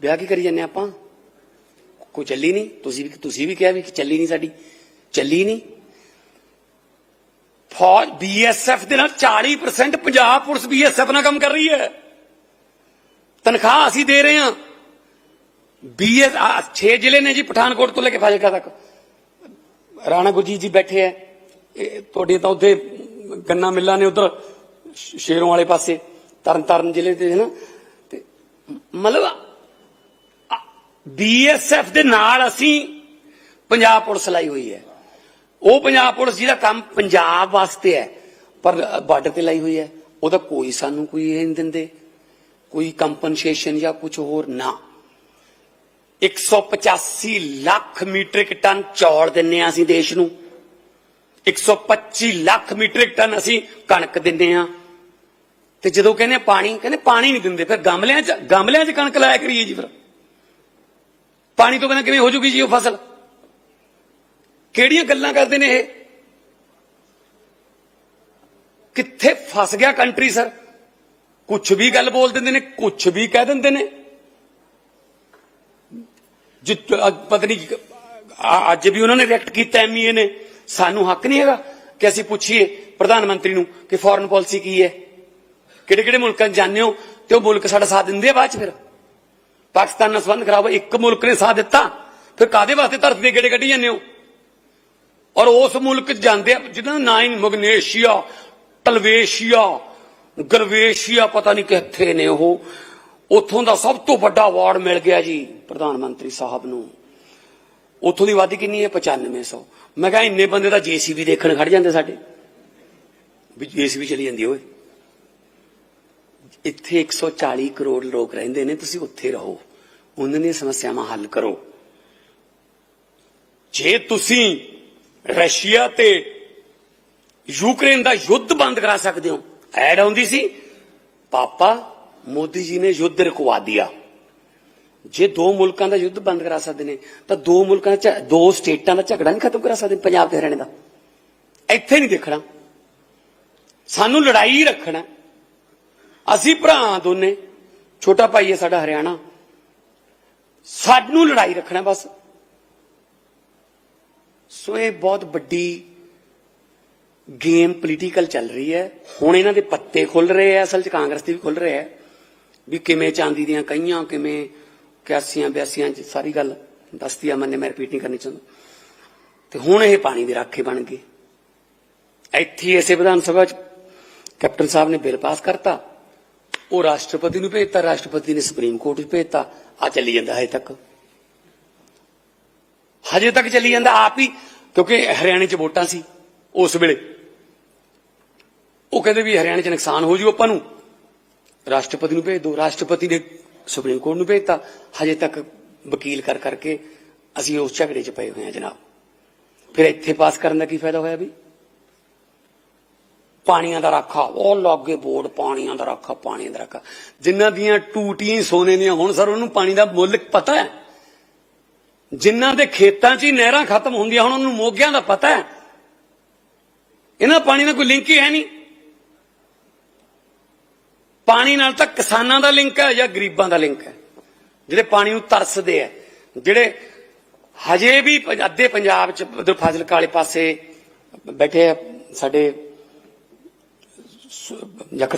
ਵਿਆਹ ਕੀ ਕਰੀ ਜਾਂਦੇ ਆਪਾਂ? ਕੋਈ ਚੱਲੀ ਨਹੀਂ? ਤੁਸੀਂ ਵੀ ਤੁਸੀਂ ਵੀ ਕਿਹਾ ਵੀ ਚੱਲੀ ਨਹੀਂ ਸਾਡੀ। ਚੱਲੀ ਨਹੀਂ। ਫੌਜ ਬੀਐਸਐਫ ਦੇ ਨਾਲ 40% ਪੰਜਾਬ ਪੁਲਿਸ ਬੀਐਸਐਫ ਨਾਲ ਕੰਮ ਕਰ ਰਹੀ ਹੈ। ਤਨਖਾਹ ਅਸੀਂ ਦੇ ਰਹੇ ਹਾਂ। ਬੀਐਸ 6 ਜ਼ਿਲ੍ਹੇ ਨੇ ਜੀ ਪਠਾਨਕੋਟ ਤੋਂ ਲੈ ਕੇ ਫਾਜ਼ਿਲਕਾ ਤੱਕ। ਰਾਣਾ ਗੁਰਜੀਤ ਜੀ ਬੈਠੇ ਐ ਤੁਹਾਡੇ ਤਾਂ ਉੱਥੇ ਗੰਨਾ ਮਿੱਲਾਂ ਨੇ ਉਧਰ ਸ਼ੇਰੋਂ ਵਾਲੇ ਪਾਸੇ, ਤਰਨਤਾਰਨ ਜ਼ਿਲ੍ਹੇ ਤੇ ਹੈ ਨਾ ਤੇ ਮਤਲਬ ਬੀਐਸਐਫ ਦੇ ਨਾਲ ਅਸੀਂ ਪੰਜਾਬ ਪੁਲਿਸ ਲਾਈ ਹੋਈ ਹੈ। ਉਹ ਪੰਜਾਬ ਪੁਲਿਸ ਜਿਹਦਾ ਕੰਮ ਪੰਜਾਬ ਵਾਸਤੇ ਹੈ, ਪਰ ਬਾਰਡਰ ਤੇ ਲਾਈ ਹੋਈ ਹੈ। ਉਹਦਾ ਕੋਈ ਸਾਨੂੰ ਕੋਈ ਇਹ ਨਹੀਂ ਦਿੰਦੇ। ਕੋਈ ਕੰਪਨਸੇਸ਼ਨ ਜਾਂ ਕੁਝ ਹੋਰ ਨਾ। 185 ਲੱਖ ਮੀਟ੍ਰਿਕ ਟਨ ਚੌਲ ਦਿੰਨੇ ਆ ਅਸੀਂ ਦੇਸ਼ ਨੂੰ। 125 ਲੱਖ ਮੀਟ੍ਰਿਕ ਟਨ ਅਸੀਂ ਕਣਕ ਦਿੰਨੇ ਆ ਤੇ ਜਦੋਂ ਕਹਿੰਦੇ ਆ ਪਾਣੀ, ਕਹਿੰਦੇ ਪਾਣੀ ਨਹੀਂ ਦਿੰਦੇ, ਫਿਰ ਗਮਲਿਆਂ 'ਚ ਗਮਲਿਆਂ 'ਚ ਕਣਕ ਲਾਇਆ ਕਰੀਏ ਜੀ ਫਿਰ। ਪਾਣੀ ਤੋਂ ਬਿਨਾਂ ਕਿਵੇਂ ਹੋ ਜੂਗੀ ਜੀ ਉਹ ਫਸਲ? ਕਿਹੜੀਆਂ ਗੱਲਾਂ ਕਰਦੇ ਨੇ ਇਹ? ਕਿੱਥੇ ਫਸ ਗਿਆ ਕੰਟਰੀ ਸਰ ਕੁਝ ਵੀ ਗੱਲ ਬੋਲ ਦਿੰਦੇ ਨੇ ਕੁਝ ਵੀ ਕਹਿ ਦਿੰਦੇ ਨੇ। ਜਿੱਤ ਪਤਾ ਨਹੀਂ ਕਿ- ਆ- ਅੱਜ ਵੀ ਉਹਨਾਂ ਨੇ ਰਿਐਕਟ ਕੀਤਾ ਐਮਈਏ ਨੇ। ਸਾਨੂੰ ਹੱਕ ਨਹੀਂ ਹੈਗਾ ਕਿ ਅਸੀਂ ਪੁੱਛੀਏ ਪ੍ਰਧਾਨ ਮੰਤਰੀ ਨੂੰ ਕਿ ਫੋਰਨ ਪਾਲਿਸੀ ਕੀ ਹੈ। ਕਿਹੜੇ ਕਿਹੜੇ ਮੁਲਕਾਂ 'ਚ ਜਾਂਦੇ ਹੋ ਤੇ ਉਹ ਮੁਲਕ ਸਾਡਾ ਸਾਥ ਦਿੰਦੇ ਆ ਬਾਅਦ ਚ ਫਿਰ? ਪਾਕਿਸਤਾਨ ਨਾਲ ਸੰਬੰਧ ਖਰਾਬ ਹੋਏ, ਇੱਕ ਮੁਲਕ ਨੇ ਸਾਥ ਦਿੱਤਾ। ਫਿਰ ਕਾਦੇ ਵਾਸਤੇ ਧਰਤੀ ਦੇ ਗੇੜੇ ਕੱਢੀ ਜਾਂਦੇ ਹੋ? ਔਰ ਉਸ ਮੁਲਕ ਜਾਂਦੇ ਆ ਜਿਹਦਾ ਨਾਂ ਹੀ ਮਗਨੇਸ਼ੀਆ ਟਲਵੇਸ਼ੀਆ ਗਰਵੇਸ਼ੀਆ, ਪਤਾ ਨਹੀਂ ਕਿੱਥੇ ਨੇ ਉਹ। ਉੱਥੋਂ ਦਾ ਸਭ ਤੋਂ ਵੱਡਾ ਅਵਾਰਡ ਮਿਲ ਗਿਆ ਜੀ ਪ੍ਰਧਾਨ ਮੰਤਰੀ ਸਾਹਿਬ ਨੂੰ। ਉੱਥੋਂ ਦੀ ਆਬਾਦੀ ਕਿੰਨੀ ਹੈ? 9500 ਮੈਂ ਕਿਹਾ ਇੰਨੇ ਬੰਦੇ ਤਾਂ ਜੀਸੀਬੀ ਦੇਖਣ ਖੜ ਜਾਂਦੇ ਸਾਡੇ। ਵੀ ਜੀਸੀਬੀ ਚਲੀ ਜਾਂਦੀ ਓਏ। ਇੱਥੇ 140 ਕਰੋੜ ਲੋਕ ਰਹਿੰਦੇ ਨੇ, ਤੁਸੀਂ ਉੱਥੇ ਰਹੋ। ਉਹਨਾਂ ਦੀਆਂ ਸਮੱਸਿਆਵਾਂ ਹੱਲ ਕਰੋ। ਜੇ ਤੁਸੀਂ ਰਸ਼ੀਆ ਤੇ ਯੂਕਰੇਨ ਦਾ ਯੁੱਧ ਬੰਦ ਕਰਾ ਸਕਦੇ ਹੋ। ਐਡ ਆਉਂਦੀ ਸੀ, ਪਾਪਾ ਮੋਦੀ ਜੀ ਨੇ ਯੁੱਧ ਰੁਕਵਾ ਦਿਆ। ਜੇ ਦੋ ਮੁਲਕਾਂ ਦਾ ਯੁੱਧ ਬੰਦ ਕਰਾ ਸਕਦੇ ਨੇ, ਤਾਂ ਦੋ ਮੁਲਕਾਂ ਚ ਦੋ ਸਟੇਟਾਂ ਦਾ ਝਗੜਾ ਨਹੀਂ ਖਤਮ ਕਰਾ ਸਕਦੇ ਪੰਜਾਬ ਤੇ ਹਰਿਆਣੇ ਦਾ। ਇੱਥੇ ਨਹੀਂ ਦੇਖਣਾ। ਸਾਨੂੰ ਲੜਾਈ ਰੱਖਣਾ। ਅਸੀਂ ਭਰਾ ਦੋਨੇ, ਛੋਟਾ ਭਾਈ ਹੈ ਸਾਡਾ ਹਰਿਆਣਾ। ਸਾਨੂੰ ਲੜਾਈ ਰੱਖਣਾ ਬਸ। ਸੋ ਇਹ ਬਹੁਤ ਵੱਡੀ ਗੇਮ ਪੋਲੀਟੀਕਲ ਚੱਲ ਰਹੀ ਹੈ। ਹੁਣ ਇਹਨਾਂ ਦੇ ਪੱਤੇ ਖੁੱਲ ਰਹੇ ਆ, ਅਸਲ 'ਚ ਕਾਂਗਰਸ ਦੇ ਵੀ ਖੁੱਲ ਰਹੇ ਆ। ਵੀ ਕਿਵੇਂ ਚਾਂਦੀ ਦੀਆਂ ਕਈਆਂ, ਕਿਵੇਂ 81 82 ਚ ਸਾਰੀ ਗੱਲ ਦੱਸਦੀ ਆ ਮੰਨੇ ਮੈਂ ਰਿਪੀਟ ਨਹੀਂ ਕਰਨੀ ਚਾਹੁੰਦਾ। ਤੇ ਹੁਣ ਇਹ ਪਾਣੀ ਦੇ ਰਾਖੇ ਬਣ ਗਏ। ਇੱਥੇ ਹੀ ਇਸੇ ਵਿਧਾਨ ਸਭਾ ਚ ਕੈਪਟਨ ਸਾਹਿਬ ਨੇ ਬਿੱਲ ਪਾਸ ਕਰਤਾ। ਉਹ ਰਾਸ਼ਟਰਪਤੀ ਨੂੰ ਭੇਜਤਾ, ਰਾਸ਼ਟਰਪਤੀ ਨੇ ਸੁਪਰੀਮ ਕੋਰਟ ਚ ਭੇਜਤਾ। ਆ ਚੱਲੀ ਜਾਂਦਾ ਹਜੇ ਤੱਕ। ਹਜੇ ਤੱਕ ਚੱਲੀ ਜਾਂਦਾ ਆਪ ਹੀ, ਕਿਉਂਕਿ ਹਰਿਆਣੇ ਚ ਵੋਟਾਂ ਸੀ ਉਸ ਵੇਲੇ। ਉਹ ਕਹਿੰਦੇ ਵੀ ਹਰਿਆਣੇ ਚ ਨੁਕਸਾਨ ਹੋ ਜੂ ਆਪਾਂ ਨੂੰ। ਰਾਸ਼ਟਰਪਤੀ ਨੂੰ ਭੇਜ ਦਿਓ ਰਾਸ਼ਟਰਪਤੀ ਨੇ ਸੁਪਰੀਮ ਕੋਰਟ ਨੂੰ ਭੇਜਤਾ। ਹਜੇ ਤੱਕ ਵਕੀਲ ਕਰ ਕਰਕੇ ਅਸੀਂ ਉਸ ਝਗੜੇ 'ਚ ਪਏ ਹੋਏ ਹਾਂ ਜਨਾਬ। ਫਿਰ ਇੱਥੇ ਪਾਸ ਕਰਨ ਦਾ ਕੀ ਫਾਇਦਾ ਹੋਇਆ ਵੀ? ਪਾਣੀਆਂ ਦਾ ਰਾਖਾ, ਉਹ ਲਾਗੇ ਬੋਰਡ, ਪਾਣੀਆਂ ਦਾ ਰਾਖਾ, ਪਾਣੀਆਂ ਦਾ ਰਾਖਾ। ਜਿਨ੍ਹਾਂ ਦੀਆਂ ਟੂਟੀਆਂ ਸੋਨੇ ਦੀਆਂ ਹੁਣ ਸਰ, ਉਹਨੂੰ ਪਾਣੀ ਦਾ ਮੁੱਲ ਪਤਾ ਹੈ। ਜਿਨ੍ਹਾਂ ਦੇ ਖੇਤਾਂ 'ਚ ਹੀ ਨਹਿਰਾਂ ਖਤਮ ਹੁੰਦੀਆਂ ਹੁਣ ਉਹਨੂੰ ਮੋਗਿਆਂ ਦਾ ਪਤਾ ਹੈ। ਇਹਨਾਂ ਪਾਣੀ ਨਾਲ ਕੋਈ ਲਿੰਕ ਹੀ ਹੈ ਨਹੀਂ। ਪਾਣੀ ਨਾਲ ਤਾਂ ਕਿਸਾਨਾਂ ਦਾ ਲਿੰਕ ਹੈ ਜਾਂ ਗਰੀਬਾਂ ਦਾ ਲਿੰਕ ਹੈ। ਜਿਹੜੇ ਪਾਣੀ ਨੂੰ ਤਰਸਦੇ ਆ ਜਿਹੜੇ ਹਜੇ ਵੀ ਅੱਧੇ ਪੰਜਾਬ ਚ ਉਧਰ ਫਾਜ਼ਿਲਕਾ ਵਾਲੇ ਪਾਸੇ ਬੈਠੇ ਆ ਸਾਡੇ ਸ-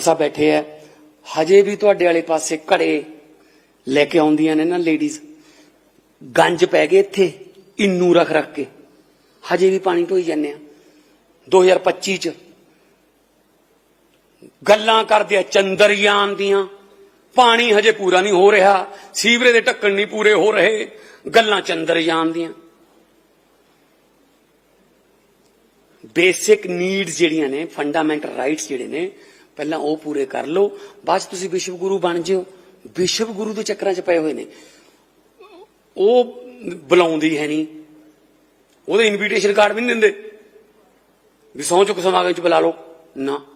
ਸਾਹਿਬ ਬੈਠੇ ਆ ਹਜੇ ਵੀ ਤੁਹਾਡੇ ਵਾਲੇ ਪਾਸੇ ਘੜੇ ਲੈ ਕੇ ਆਉਂਦੀਆਂ ਨੇ ਨਾ ਲੇਡੀਜ਼। ਗੰਜ ਪੈ ਗਏ ਇੱਥੇ, ਇੰਨੂ ਰੱਖ ਰੱਖ ਕੇ। ਹਜੇ ਵੀ ਪਾਣੀ ਢੋਈ ਜਾਂਦੇ ਆ। 2025 ਚ ਗੱਲਾਂ ਕਰਦੇ ਆ ਚੰਦਰਯਾਨ ਦੀਆਂ। ਪਾਣੀ ਹਜੇ ਪੂਰਾ ਨਹੀਂ ਹੋ ਰਿਹਾ ਸੀਵਰੇ ਦੇ ਢੱਕਣ ਨਹੀਂ ਪੂਰੇ ਹੋ ਰਹੇ। ਗੱਲਾਂ ਚੰਦਰਯਾਨ ਦੀਆਂ। ਬੇਸਿਕ ਨੀਡਸ ਜਿਹੜੀਆਂ ਨੇ, ਫੰਡਾਮੈਂਟਲ ਰਾਈਟਸ ਜਿਹੜੇ ਨੇ, ਪਹਿਲਾਂ ਉਹ ਪੂਰੇ ਕਰ ਲਓ। ਬਾਅਦ 'ਚ ਤੁਸੀਂ ਵਿਸ਼ਵ ਗੁਰੂ ਬਣ ਜਿਓ। ਵਿਸ਼ਵ ਗੁਰੂ ਦੇ ਚੱਕਰਾਂ 'ਚ ਪਏ ਹੋਏ ਨੇ। ਉਹ ਬੁਲਾਉਂਦੀ ਹੈ ਨਹੀਂ। ਉਹਦੇ ਇਨਵੀਟੇਸ਼ਨ ਕਾਰਡ ਵੀ ਨਹੀਂ ਦਿੰਦੇ। ਵੀ ਸਹੁੰ ਚੁੱਕ ਸਮਾਗਮ 'ਚ ਬੁਲਾ ਲਓ। ਨਾ।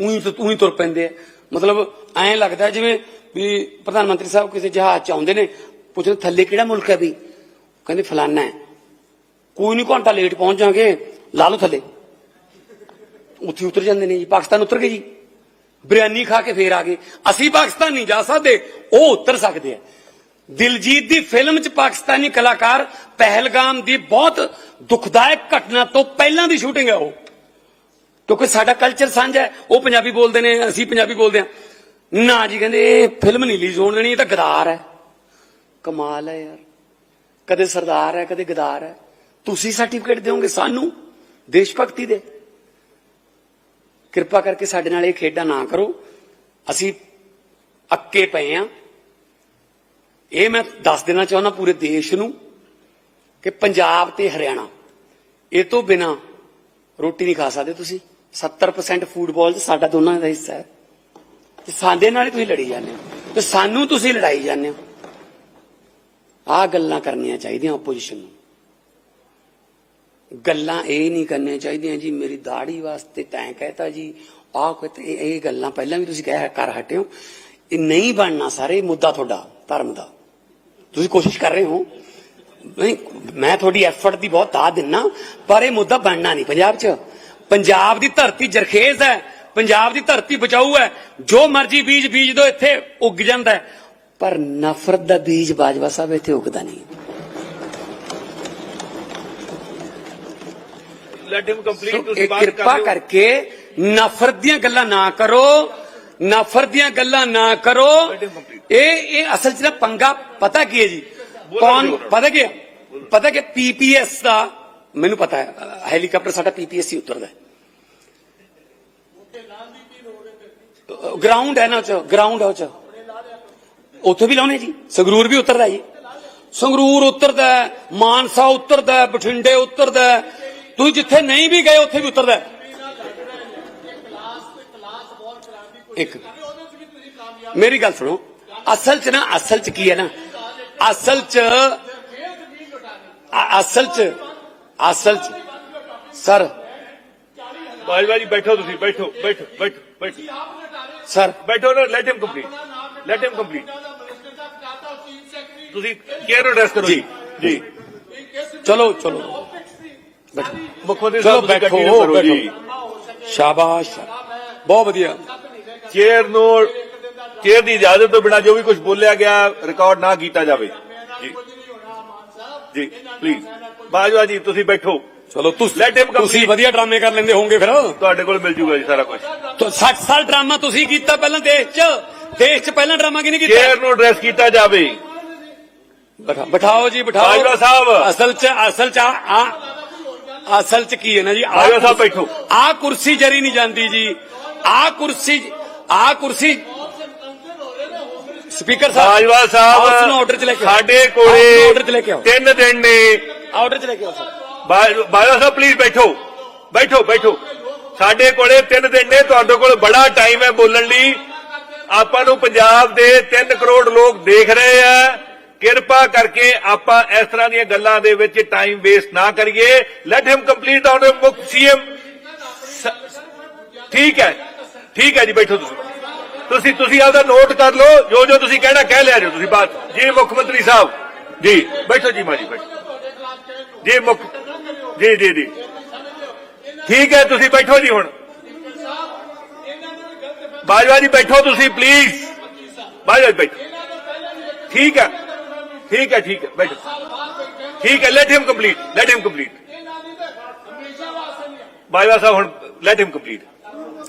ਉਹੀ ਤਾਂ ਉਹੀ ਤੁਰ ਪੈਂਦੇ ਆ। ਮਤਲਬ ਐਂ ਲੱਗਦਾ ਜਿਵੇਂ ਵੀ ਪ੍ਰਧਾਨ ਮੰਤਰੀ ਸਾਹਿਬ ਕਿਸੇ ਜਹਾਜ਼ 'ਚ ਆਉਂਦੇ ਨੇ, ਪੁੱਛਦੇ ਥੱਲੇ ਕਿਹੜਾ ਮੁਲਕ ਹੈ ਵੀ? ਕਹਿੰਦੇ ਫਲਾਨਾ ਹੈ। ਕੋਈ ਨਹੀਂ ਘੰਟਾ ਲੇਟ ਪਹੁੰਚ ਜਾਗੇ ਲਾ ਲਓ ਥੱਲੇ। ਉੱਥੇ ਉਤਰ ਜਾਂਦੇ ਨੇ ਜੀ। ਪਾਕਿਸਤਾਨ ਉਤਰ ਗਏ ਜੀ। ਬਿਰਿਆਨੀ ਖਾ ਕੇ ਫੇਰ ਆ ਗਏ। ਅਸੀਂ ਪਾਕਿਸਤਾਨ ਨਹੀਂ ਜਾ ਸਕਦੇ, ਉਹ ਉਤਰ ਸਕਦੇ ਆ। ਦਿਲਜੀਤ ਦੀ ਫਿਲਮ 'ਚ ਪਾਕਿਸਤਾਨੀ ਕਲਾਕਾਰ ਪਹਿਲਗਾਮ ਦੀ ਬਹੁਤ ਦੁਖਦਾਇਕ ਘਟਨਾ ਤੋਂ ਪਹਿਲਾਂ ਦੀ ਸ਼ੂਟਿੰਗ ਹੈ ਉਹ। ਕਿਉਂਕਿ ਸਾਡਾ ਕਲਚਰ ਸਾਂਝਾ ਹੈ। ਉਹ ਪੰਜਾਬੀ ਬੋਲਦੇ ਨੇ, ਅਸੀਂ ਪੰਜਾਬੀ ਬੋਲਦੇ ਹਾਂ। ਨਾ ਜੀ, ਕਹਿੰਦੇ ਇਹ ਫਿਲਮ ਨਹੀਂ ਰਿਲੀਜ਼ ਹੋਣ ਦੇਣੀ, ਇਹ ਤਾਂ ਗਦਾਰ ਹੈ। ਕਮਾਲ ਹੈ ਯਾਰ। ਕਦੇ ਸਰਦਾਰ ਹੈ, ਕਦੇ ਗਦਾਰ ਹੈ। ਤੁਸੀਂ ਸਰਟੀਫਿਕੇਟ ਦਿਓਗੇ ਸਾਨੂੰ ਦੇਸ਼ ਭਗਤੀ ਦੇ। ਕਿਰਪਾ ਕਰਕੇ ਸਾਡੇ ਨਾਲ ਇਹ ਖੇਡਾਂ ਨਾ ਕਰੋ। ਅਸੀਂ ਅੱਕੇ ਪਏ ਆ ਇਹ ਮੈਂ ਦੱਸ ਦੇਣਾ ਚਾਹੁੰਦਾ ਪੂਰੇ ਦੇਸ਼ ਨੂੰ ਕਿ ਪੰਜਾਬ ਤੇ ਹਰਿਆਣਾ, ਇਹ ਤੋਂ ਬਿਨਾ ਰੋਟੀ ਨਹੀਂ ਖਾ ਸਕਦੇ ਤੁਸੀਂ। 70% ਫੂਟਬਾਲ 'ਚ ਸਾਡਾ ਦੋਨਾਂ ਦਾ ਹਿੱਸਾ ਹੈ। ਤੇ ਸਾਡੇ ਨਾਲ ਹੀ ਤੁਸੀਂ ਲੜੀ ਜਾਂਦੇ ਹੋ। ਤੇ ਸਾਨੂੰ ਤੁਸੀਂ ਲੜਾਈ ਜਾਂਦੇ ਹੋ। ਆਹ ਗੱਲਾਂ ਕਰਨੀਆਂ ਚਾਹੀਦੀਆਂ ਆਪੋਜੀਸ਼ਨ ਨੂੰ। ਗੱਲਾਂ ਇਹ ਨਹੀਂ ਕਰਨੀਆਂ ਚਾਹੀਦੀਆਂ ਜੀ, ਮੇਰੀ ਦਾੜੀ ਵਾਸਤੇ ਤੈਂ ਕਹਿਤਾ ਜੀ। ਆਹ ਇਹ ਇਹ ਗੱਲਾਂ ਪਹਿਲਾਂ ਵੀ ਤੁਸੀਂ ਕਹਿ ਕਰ ਹਟਿਓ ਇਹ ਨਹੀਂ ਬਣਨਾ ਸਾਰੇ ਮੁੱਦਾ ਤੁਹਾਡਾ, ਧਰਮ ਦਾ। ਤੁਸੀਂ ਕੋਸ਼ਿਸ਼ ਕਰ ਰਹੇ ਹੋ। ਨਹੀਂ ਮੈਂ ਤੁਹਾਡੀ ਐਫਰਟ ਦੀ ਬਹੁਤ ਤਾਦ ਦਿੰਨਾ ਪਰ ਇਹ ਮੁੱਦਾ ਬਣਨਾ ਨਹੀਂ ਪੰਜਾਬ 'ਚ। ਪੰਜਾਬ ਦੀ ਧਰਤੀ ਜਰਖੇਜ਼ ਹੈ ਪੰਜਾਬ ਦੀ ਧਰਤੀ ਬਚਾਊ ਹੈ। ਜੋ ਮਰਜ਼ੀ ਬੀਜ ਬੀਜ ਦੋ ਇੱਥੇ ਉੱਗ ਜਾਂਦਾ। ਪਰ ਨਫ਼ਰਤ ਦਾ ਬੀਜ ਬਾਜਵਾ ਸਾਹਿਬ ਇੱਥੇ ਉੱਗਦਾ ਨਹੀਂ। ਲੈਟ ਹਿਮ ਕੰਪਲੀਟ ਤੁਸੀਂ ਬਾਤ ਕਿਰਪਾ ਕਰ ਕਰਕੇ ਨਫ਼ਰਤ ਦੀਆਂ ਗੱਲਾਂ ਨਾ ਕਰੋ। ਨਫ਼ਰਤ ਦੀਆਂ ਗੱਲਾਂ ਨਾ ਕਰੋ. ਇਹ ਇਹ ਅਸਲ 'ਚ ਨਾ ਪੰਗਾ ਪਤਾ ਕੀ ਹੈ ਜੀ? ਕੌਣ। ਪਤਾ ਕੀ? ਪਤਾ ਕਿ ਪੀਪੀਐਸ ਦਾ ਮੈਨੂੰ ਪਤਾ ਹੈ। ਹੈਲੀਕਾਪਟਰ ਸਾਡਾ ਪੀਪੀਐਸ ਹੀ ਉਤਰਦਾ ਹੈ। ਗਰਾਊਂਡ ਹੈ ਨਾ ਚ ਗਰਾਊਂਡ ਹੈ ਉਹ ਚ। ਉੱਥੇ ਵੀ ਲਾਉਣੇ ਜੀ। ਸੰਗਰੂਰ ਵੀ ਉਤਰਦਾ ਜੀ। ਸੰਗਰੂਰ ਉਤਰਦਾ ਮਾਨਸਾ ਉਤਰਦਾ ਬਠਿੰਡੇ ਉਤਰਦਾ। ਤੁਸੀਂ ਜਿੱਥੇ ਨਹੀਂ ਵੀ ਗਏ ਉੱਥੇ ਵੀ ਉਤਰਦਾ ਹੈ। ਇੱਕ ਮੇਰੀ ਗੱਲ ਸੁਣੋ ਅਸਲ ਚ ਨਾ ਅਸਲ ਚ ਕੀ ਹੈ ਨਾ ਅਸਲ ਚ ਅ- ਅਸਲ ਚ ਅਸਲ ਚ ਸਰ ਬਾਜਵਾ ਜੀ ਬੈਠੋ ਤੁਸੀਂ ਬੈਠੋ ਬੈਠੋ ਬੈਠੋ ਬੈਠੋ ਸਰ ਬੈਠੋ ਨਾ let him complete let him complete ਤੁਸੀਂ ਕੇਅਰ ਐਡਰੈਸ ਕਰੋ ਜੀ। ਜੀ ਚਲੋ ਚਲੋ ਬੈਠੋ ਮੁੱਖ ਮੰਤਰੀ ਚਲੋ ਸਾਹਿਬ ਤੁਸੀਂ ਬੈਠੋ ਕੰਟੀਨਿਊ ਕਰੋ ਜੀ ਬੈਠੋ ਸ਼ਾਬਾਸ਼ ਬਹੁਤ ਵਧੀਆ ਚੇਅਰ ਨੂੰ ਚੇਅਰ ਦੀ ਇਜਾਜ਼ਤ ਤੋਂ ਬਿਨਾ ਜੋ ਵੀ ਕੁਝ ਬੋਲਿਆ ਗਿਆ ਰਿਕਾਰਡ ਨਾ ਕੀਤਾ ਜਾਵੇ। ਜੀ। ਜੀ ਪਲੀਜ਼ ਬਾਜਵਾ ਜੀ ਤੁਸੀਂ ਬੈਠੋ। ਚਲੋ ਤੁਸੀਂ. ਤੁਸੀਂ ਵਧੀਆ ਡਰਾਮੇ ਕਰ ਲੈਂਦੇ ਹੋਵੋਗੇ ਫਿਰ। ਤੁਹਾਡੇ ਕੋਲ ਮਿਲ ਜੂਗਾ ਜੀ ਸਾਰਾ ਕੁਝ ਤੋ 60 ਸਾਲ ਡਰਾਮਾ ਤੁਸੀਂ ਕੀਤਾ ਪਹਿਲਾਂ ਦੇਸ਼ 'ਚ। ਦੇਸ਼ 'ਚ ਪਹਿਲਾਂ ਡਰਾਮਾ ਕਿਹਨੇ ਕੀਤਾ? ਚੇਅਰ ਨੂੰ ਐਡਰੈਸ ਕੀਤਾ ਜਾਵੇ। ਬਿਠਾ- ਬਿਠਾਓ ਜੀ ਬਿਠਾਓ। ਬਾਜਵਾ ਸਾਹਿਬ। ਅਸਲ 'ਚ ਅਸਲ 'ਚ ਆ- ਅਸਲ ਚ ਕੀ ਹੈ ਨਾ ਜੀ? ਬਾਜਵਾ ਸਾਹਿਬ ਬੈਠੋ। ਆ ਕੁਰਸੀ ਜਰੀ ਨਹੀਂ ਜਾਂਦੀ ਜੀ। ਆ ਕੁਰਸੀ ਆ ਕੁਰਸੀ। ਸਪੀਕਰ ਸਾਹਿਬ ਬਾਜਵਾ ਹਾਊਸ ਨੂੰ ਆਰਡਰ ਚ ਲੈ ਸਾਹਿਬ ਕੇ ਆਓ। ਸਾਡੇ ਹਾਊਸ ਨੂੰ ਕੋਲੇ ਆਰਡਰ ਚ ਲੈ ਕੇ ਆਓ। ਤਿੰਨ ਦਿਨ ਨੇ। ਆਰਡਰ ਚ ਲੈ ਕੇ ਆਓ ਸਰ। ਬਾ- ਬਾਜਵਾ ਸਾਹਿਬ ਪਲੀਜ਼ ਬੈਠੋ। ਬੈਠੋ ਬੈਠੋ। ਸਾਡੇ ਕੋਲੇ ਤਿੰਨ ਦਿਨ ਨੇ। ਤੁਹਾਡੇ ਕੋਲ ਬੜਾ ਟਾਈਮ ਹੈ ਬੋਲਣ ਲਈ। ਆਪਾਂ ਨੂੰ ਪੰਜਾਬ ਦੇ 3 ਕਰੋੜ ਲੋਕ ਦੇਖ ਰਹੇ ਆ। ਕਿਰਪਾ ਕਰਕੇ ਆਪਾਂ ਇਸ ਤਰ੍ਹਾਂ ਦੀਆਂ ਗੱਲਾਂ ਦੇ ਵਿੱਚ ਟਾਈਮ ਵੇਸਟ ਨਾ ਕਰੀਏ। ਲੈਟ ਹਿਮ ਕੰਪਲੀਟ ਆਨ ਮੁੱਖ ਸੀਐਮ ਠੀਕ ਹੈ। ਠੀਕ ਹੈ ਜੀ ਬੈਠੋ ਤੁਸੀਂ ਤੁਸੀਂ ਤੁਸੀਂ ਆਪਦਾ ਨੋਟ ਕਰ ਲਓ ਜੋ ਜੋ ਤੁਸੀਂ ਕਹਿਣਾ ਕਹਿ ਲਿਆ ਜੋ ਤੁਸੀਂ ਬਾਤ ਜੀ ਮੁੱਖ ਮੰਤਰੀ ਸਾਹਿਬ ਜੀ ਬੈਠੋ ਜੀ ਮਾਜੀ ਬੈਠੋ ਜੀ ਮੁੱਖ ਜੀ ਜੀ ਜੀ ਠੀਕ ਹੈ ਤੁਸੀਂ ਬੈਠੋ ਜੀ ਹੁਣ ਬਾਜਵਾ ਜੀ ਬੈਠੋ ਤੁਸੀਂ ਪਲੀਜ਼ ਬਾਜਵਾ ਜੀ ਬੈਠੋ ਠੀਕ ਹੈ ਠੀਕ ਹੈ ਠੀਕ ਹੈ ਬੈਠੋ ਠੀਕ ਹੈ let him complete let him complete Bajwa ਸਾਹਿਬ ਹੁਣ ਲੈਟ ਹਿਮ ਕੰਪਲੀਟ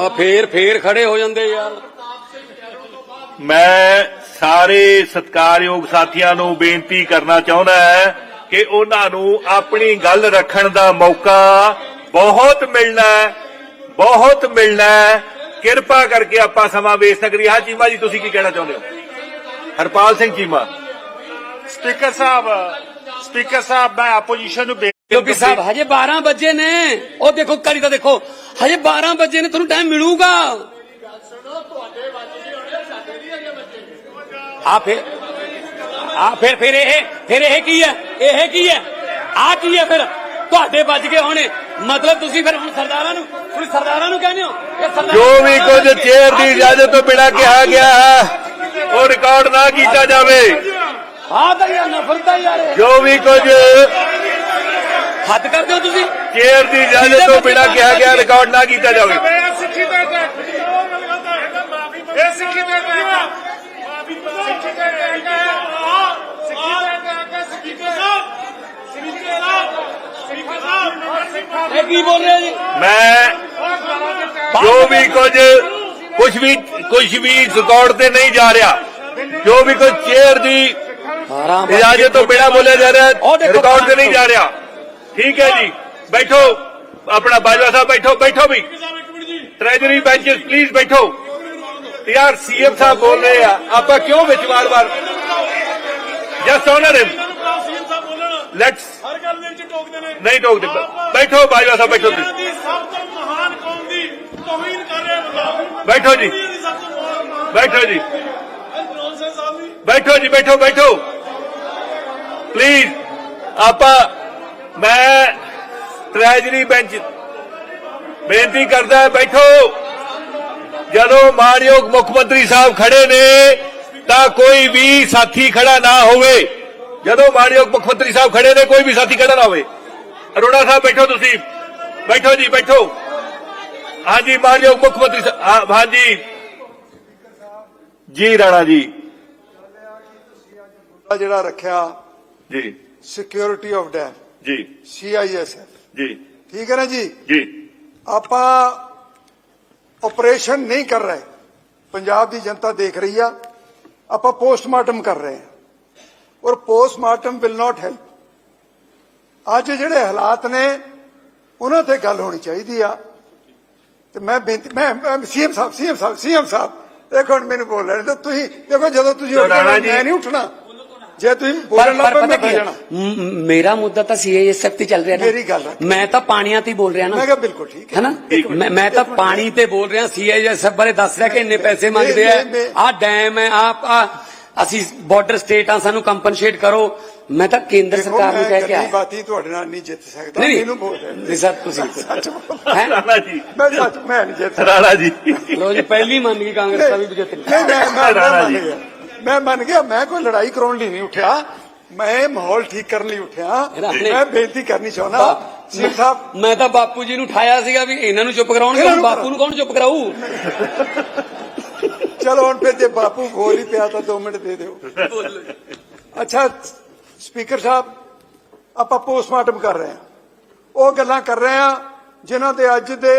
ਆ ਫੇਰ ਫੇਰ ਖੜੇ ਹੋ ਜਾਂਦੇ ਯਾਰ। ਮੈਂ ਸਾਰੇ ਸਤਿਕਾਰਯੋਗ ਸਾਥੀਆਂ ਨੂੰ ਬੇਨਤੀ ਕਰਨਾ ਚਾਹੁੰਦਾ ਹੈ ਕਿ ਉਹਨਾਂ ਨੂੰ ਆਪਣੀ ਗੱਲ ਰੱਖਣ ਦਾ ਮੌਕਾ ਬਹੁਤ ਮਿਲਣਾ ਹੈ ਬਹੁਤ ਮਿਲਣਾ ਹੈ। ਕਿਰਪਾ ਕਰਕੇ ਆਪਾਂ ਸਮਾਂ ਵੇਚ ਸਕਰੀ ਹਾਂ ਚੀਮਾ ਜੀ ਤੁਸੀਂ ਕੀ ਕਹਿਣਾ ਚਾਹੁੰਦੇ ਹੋ? ਹਰਪਾਲ ਸਿੰਘ ਚੀਮਾ। ਸਪੀਕਰ ਸਾਹਿਬ ਸਪੀਕਰ ਸਾਹਿਬ ਮੈਂ ਆਪੋਜੀਸ਼ਨ ਨੂੰ ਕਿਉਂਕਿ ਸਾਹਿਬ ਹਜੇ 12 ਵਜੇ ਨੇ। ਉਹ ਦੇਖੋ ਕਰੀ ਤਾਂ ਦੇਖੋ। ਹਜੇ 12 ਵਜੇ ਨੇ ਤੁਹਾਨੂੰ ਟਾਈਮ ਮਿਲੂਗਾ। ਆ ਫਿਰ ਆ ਫਿਰ ਫਿਰ ਇਹ ਫਿਰ ਇਹ ਕੀ ਹੈ? ਇਹ ਕੀ ਹੈ? ਆ ਕੀ ਹੈ ਫਿਰ? ਤੁਹਾਡੇ ਵੱਜ ਗਏ ਹੋਣੇ। ਮਤਲਬ ਤੁਸੀਂ ਫਿਰ ਹੁਣ ਸਰਦਾਰਾਂ ਨੂੰ ਤੁਸੀਂ ਸਰਦਾਰਾਂ ਨੂੰ ਕਹਿੰਦੇ ਹੋ ਜੋ ਵੀ ਕੁਝ ਚੇਅਰ ਦੀ ਇਜਾਜ਼ਤ ਤੋਂ ਬਿਨਾਂ ਕਿਹਾ ਗਿਆ ਹੈ ਉਹ ਰਿਕਾਰਡ ਨਾ ਕੀਤਾ ਜਾਵੇ। ਆ ਤਾਂ ਯਾਰ ਨਫ਼ਰਤ ਯਾਰ ਇਹ। ਜੋ ਵੀ ਕੁਝ ਹੱਦ ਕਰਦੇ ਹੋ ਤੁਸੀਂ ਚੇਅਰ ਦੀ ਇਜਾਜ਼ਤ ਤੋਂ ਬਿਨਾਂ ਕਿਹਾ ਗਿਆ ਰਿਕਾਰਡ ਨਾ ਕੀਤਾ ਜਾਵੇ ਸਿੱਖੀ ਦੇ ਇਹ ਸਿੱਖੀ ਦੇ ਮਾਫੀ ਸਿੱਖੀ ਦੇ ਸਿੱਖੀ ਦੇ ਸਪੀਕਰ ਸਾਹਿਬ ਸਪੀਕਰ ਸਾਹਿਬ ਸਪੀਕਰ ਸਾਹਿਬ ਇਹ ਕੀ ਬੋਲ ਰਹੇ ਹੋ ਜੀ ਮੈਂ ਜੋ ਵੀ ਕੁਝ ਕੁਝ ਵੀ ਕੁਝ ਵੀ ਰਿਕਾਰਡ ਤੇ ਨਹੀਂ ਜਾ ਰਿਹਾ ਜੋ ਵੀ ਕੁਝ ਚੇਅਰ ਦੀ 12 ਇਜਾਜ਼ਤ ਤੋਂ ਬਿਨਾਂ ਬੋਲਿਆ ਜਾ ਰਿਹਾ ਉਹ ਦੇਖੋ ਰਿਕਾਰਡ ਤੇ ਨਹੀਂ ਜਾ ਰਿਹਾ ਠੀਕ ਹੈ ਜੀ। ਬੈਠੋ। ਆਪਣਾ ਬਾਜਵਾ ਸਾਹਿਬ ਬੈਠੋ ਬੈਠੋ ਵੀ। ਟ੍ਰੈਜਰੀ ਬੈਂਚਸ ਪਲੀਜ਼ ਬੈਠੋ। ਯਾਰ ਸੀਐਮ ਸਾਹਿਬ ਬੋਲ ਰਹੇ ਆ। ਆਪਾਂ ਕਿਉਂ ਵਿੱਚ ਵਾਰ-ਵਾਰ ਜਸਟ ਆਨਰ ਹਿਮ ਲੈਟਸ ਹਰ ਗੱਲ ਦੇ ਵਿੱਚ ਟੋਕਦੇ ਨੇ ਨਹੀਂ ਟੋਕਦੇ। ਬੈਠੋ, ਬਾਜਵਾ ਸਾਹਿਬ ਬੈਠੋ। ਤੁਸੀਂ ਸਭ ਤੋਂ ਮਹਾਨ ਕੌਮ ਦੀ ਤੋਹੀਨ ਕਰ ਰਿਹਾ ਬੰਦਾ ਬੈਠੋ ਜੀ। ਬੈਠੋ ਜੀ। ਬੈਠੋ ਜੀ, ਬੈਠੋ ਬੈਠੋ। ਪਲੀਜ਼ ਆਪਾਂ ਮੈਂ ਟ੍ਰੈਜਰੀ ਬੈਂਚ ਬੇਨਤੀ ਕਰਦਾ ਬੈਠੋ। ਜਦੋਂ ਮਾਨਯੋਗ ਮੁੱਖ ਮੰਤਰੀ ਸਾਹਿਬ ਖੜੇ ਨੇ ਤਾਂ ਕੋਈ ਵੀ ਸਾਥੀ ਖੜਾ ਨਾ ਹੋਵੇ। ਜਦੋਂ ਮਾਨਯੋਗ ਮੁੱਖ ਮੰਤਰੀ ਸਾਹਿਬ ਖੜੇ ਨੇ ਕੋਈ ਵੀ ਸਾਥੀ ਖੜਾ ਨਾ ਹੋਵੇ। ਅਰੋੜਾ ਸਾਹਿਬ ਬੈਠੋ ਤੁਸੀਂ। ਬੈਠੋ ਜੀ ਬੈਠੋ। ਹਾਂਜੀ ਮਾਨਯੋਗ ਮੁੱਖ ਮੰਤਰੀ ਸਾਹਿਬ ਹਾਂਜੀ। ਜੀ ਰਾਣਾ ਜੀ। ਜਿਹੜਾ ਰੱਖਿਆ ਜੀ। ਸਿਕਿਉਰਿਟੀ ਆਫ ਡੈਮ ਜੀ। ਸੀਆਈਐਸਐਫ ਜੀ। ਠੀਕ ਹੈ ਨਾ ਜੀ? ਜੀ। ਆਪਾਂ ਆਪਰੇਸ਼ਨ ਨਹੀਂ ਕਰ ਰਹੇ। ਪੰਜਾਬ ਦੀ ਜਨਤਾ ਦੇਖ ਰਹੀ ਆ। ਆਪਾਂ ਪੋਸਟਮਾਰਟਮ ਕਰ ਰਹੇ ਹਾਂ ਔਰ ਪੋਸਟਮਾਰਟਮ ਵਿਲ ਨਾਟ ਹੈਲਪ ਅੱਜ ਜਿਹੜੇ ਹਾਲਾਤ ਨੇ ਉਹਨਾਂ ਤੇ ਗੱਲ ਹੋਣੀ ਚਾਹੀਦੀ ਆ। ਤੇ ਮੈਂ ਬੇਨਤੀ ਮੈਂ ਸੀਐਮ ਸਾਹਿਬ ਸੀਐਮ ਸਾਹਿਬ ਸੀਐਮ ਸਾਹਿਬ ਮਿੰਟ ਮੈਨੂੰ ਬੋਲ ਦਿਓ। ਤੁਸੀਂ ਦੇਖੋ ਜਦੋਂ ਤੁਸੀਂ। ਮੈਂ ਨਹੀਂ ਉੱਠਣਾ। ਜੇ ਤੁਸੀਂ ਪਰ ਬੋਲਣ ਲੱਗ ਪਏ ਮੈਂ ਕੀ? ਜਾਣਾ। ਮੇਰਾ ਮੁੱਦਾ ਤਾਂ ਸੀਆਈਐਸਐਫ ਤੇ ਚੱਲ ਰਿਹਾ ਨਾ। ਮੇਰੀ ਗੱਲ ਰੱਖ। ਮੈਂ ਤਾਂ ਪਾਣੀਆਂ ਤੇ ਹੀ ਬੋਲ ਰਿਹਾ ਨਾ। ਮੈਂ ਕਿਹਾ ਬਿਲਕੁਲ ਠੀਕ ਹੈ। ਹੈਨਾ? ਮੈਂ ਮੈਂ ਤਾਂ ਪਾਣੀ ਤੇ ਬੋਲ ਰਿਹਾ ਸੀਆਈਐਸਐਫ ਬਾਰੇ ਦੱਸ ਰਿਹਾ ਕਿ ਇੰਨੇ ਪੈਸੇ ਮੰਗਦੇ ਆ। ਮੈਂ- ਮੈਂ- ਆ ਡੈਮ ਹੈ ਆ ਆ ਅਸੀਂ ਬਾਰਡਰ ਸਟੇਟ ਆ ਸਾਨੂੰ ਕੰਪਨਸੇਟ ਕਰੋ। ਮੈਂ ਤਾਂ ਕੇਂਦਰ ਸਰਕਾਰ ਨੂੰ ਕਹਿ ਕੇ ਗੱਲੀ ਆਇਆ। ਬਾਤੀ ਤੁਹਾਡੇ ਨਾਲ ਨਹੀਂ ਜਿੱਤ ਸਕਦਾ। ਨਹੀਂ ਮੈਨੂੰ ਬੋਲ ਨਹੀਂ ਨਹੀਂ ਸਰ ਤੁਸੀਂ ਸੱਚ ਬੋਲ ਹੈ? ਰਾਣਾ ਜੀ। ਮੈਂ ਸੱਚ ਮੈਂ ਨਹੀਂ ਜਿੱਤ ਸਕਦਾ। ਰਾਣਾ ਜੀ। ਲੋ ਜੀ ਪਹਿਲੀ ਮੰਨ ਗਈ ਕਾਂਗਰਸ ਦਾ ਵੀ ਜਿੱਤ ਗਈ। ਨਹੀਂ ਮੈਂ ਮੈਂ ਰਾਣਾ ਮੰਨ ਜੀ। ਗਿਆ। ਮੈਂ ਮੰਨ ਗਿਆ ਮੈਂ ਕੋਈ ਲੜਾਈ ਕਰਾਉਣ ਲਈ ਨਹੀਂ ਉੱਠਿਆ। ਮੈਂ ਮਾਹੌਲ ਠੀਕ ਕਰਨ ਲਈ ਉੱਠਿਆ। ਮੈਂ ਬੇਨਤੀ ਕਰਨੀ ਚਾਹੁੰਦਾ ਸਿੰਘ ਸਾਹਿਬ। ਮੈਂ ਤਾਂ ਬਾਪੂ ਜੀ ਨੂੰ ਠਾਇਆ ਸੀਗਾ ਵੀ ਇਹਨਾਂ ਨੂੰ ਚੁੱਪ ਕਰਾਉਣਗੇ ਬਾਪੂ ਨੂੰ ਕੌਣ ਚੁੱਪ ਕਰਾਊ? ਚਲੋ ਹੁਣ ਫਿਰ ਜੇ ਬਾਪੂ ਬੋਲ ਹੀ ਪਿਆ ਤਾਂ 2 ਮਿੰਟ ਦੇ ਦਿਓ। ਅੱਛਾ ਸਪੀਕਰ ਸਾਹਿਬ ਆਪਾਂ ਪੋਸਟਮਾਰਟਮ ਕਰ ਰਹੇ ਹਾਂ। ਉਹ ਗੱਲਾਂ ਕਰ ਰਹੇ ਹਾਂ ਜਿਨ੍ਹਾਂ ਦੇ ਅੱਜ ਦੇ